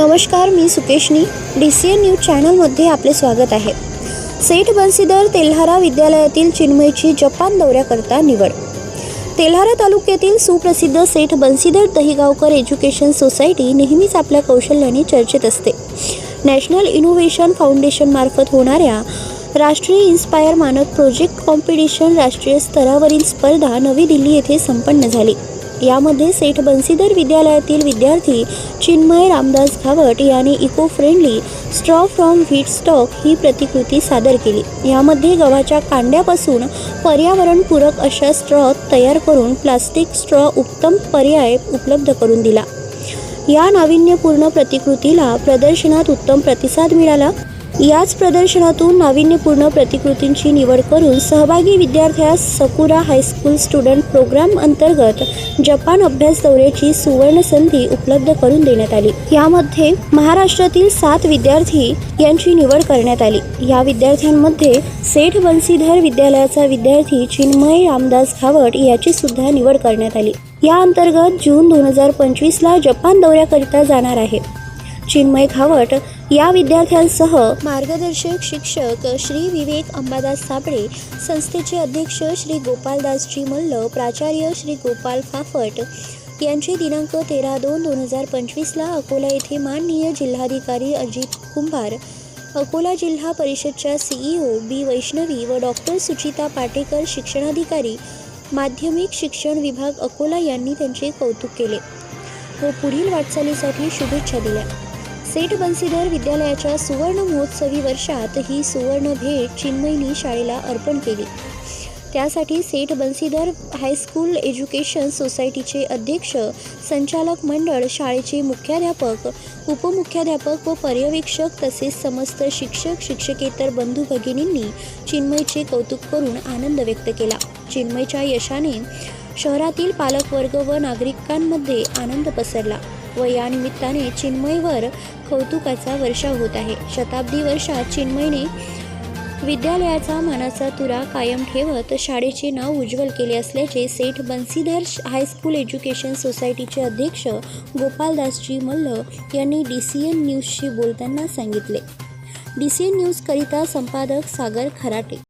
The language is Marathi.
नमस्कार मी Sukeshani. D C N news चॅनलमध्ये आपले स्वागत आहे. सेठ बन्सीधर तेल्हारा विद्यालयातील चिन्मयची जपान दौऱ्याकरता निवड. तेल्हारा तालुक्यातील सुप्रसिद्ध सेठ बन्सीधर दहिगावकर एज्युकेशन सोसायटी नेहमीच आपल्या कौशल्याने चर्चेत असते. नॅशनल इनोव्हेशन फाउंडेशनमार्फत होणाऱ्या राष्ट्रीय इन्स्पायर मानक प्रोजेक्ट कॉम्पिटिशन राष्ट्रीय स्तरावरील स्पर्धा नवी दिल्ली येथे संपन्न झाली. यामध्ये सेठ बन्सीधर विद्यालयातील विद्यार्थी चिन्मय रामदास घावट यांनी eco friendly straw from wheat stock ही प्रतिकृती सादर केली. यामध्ये गव्हाच्या कांड्यापासून पर्यावरणपूरक अशा स्ट्रॉ तयार करून प्लास्टिक स्ट्रॉ उत्तम पर्याय उपलब्ध करून दिला. या नाविन्यपूर्ण प्रतिकृतीला प्रदर्शनात उत्तम प्रतिसाद मिळाला. याच प्रदर्शनातून नाविन्यपूर्ण प्रतिकृतींची निवड करून सहभागी विद्यार्थ्यास Sakura high school student program अंतर्गत जपान अभ्यास दौऱ्याची सुवर्ण संधी उपलब्ध करून देण्यात आली. यामध्ये महाराष्ट्रातील सात विद्यार्थी यांची निवड करण्यात आली. या विद्यार्थ्यांमध्ये सेठ बन्सीधर विद्यालयाचा विद्यार्थी चिन्मय रामदास घावट याची सुद्धा निवड करण्यात आली. या अंतर्गत जून दोन हजार पंचवीसला जपान दौऱ्याकरिता जाणार आहे. चिन्मय खावट या विद्यार्थ्यांसह मार्गदर्शक शिक्षक श्री विवेक अंबादास साबळे संस्थेचे अध्यक्ष श्री गोपालदासजी मल्ल प्राचार्य श्री गोपाल फाफट यांचे दिनांक तेरा दोन दोन हजार पंचवीसला अकोला येथे माननीय जिल्हाधिकारी अजित कुंभार अकोला जिल्हा परिषदच्या सीईओ बी वैष्णवी व डॉक्टर सुचिता पाटेकर शिक्षणाधिकारी माध्यमिक शिक्षण विभाग अकोला यांनी त्यांचे कौतुक केले व पुढील वाटचालीसाठी शुभेच्छा दिल्या. सेठ बन्सीधर विद्यालयाच्या सुवर्ण महोत्सवी वर्षात ही सुवर्ण भेट चिन्मयनी शाळेला अर्पण केली. त्यासाठी सेठ बन्सीधर हायस्कूल एज्युकेशन सोसायटीचे अध्यक्ष संचालक मंडळ शाळेचे मुख्याध्यापक उपमुख्याध्यापक व पर्यवेक्षक तसेच समस्त शिक्षक शिक्षकेतर बंधू भगिनींनी चिन्मयचे कौतुक करून आनंद व्यक्त केला. चिन्मयच्या यशाने शहरातील पालकवर्ग व नागरिकांमध्ये आनंद पसरला. व या निमित्ताने चिन्मयवर कौतुकाचा वर्षाव होत आहे. शताब्दी वर्षात चिन्मयने विद्यालयाचा मानाचा तुरा कायम ठेवत शाळेचे नाव उज्ज्वल केले असल्याचे सेठ बन्सीधर हायस्कूल एज्युकेशन सोसायटीचे अध्यक्ष गोपालदासजी मल्ल यांनी डी सी एन न्यूजशी बोलताना सांगितले. डी सी एन न्यूजकरिता संपादक सागर खराटे.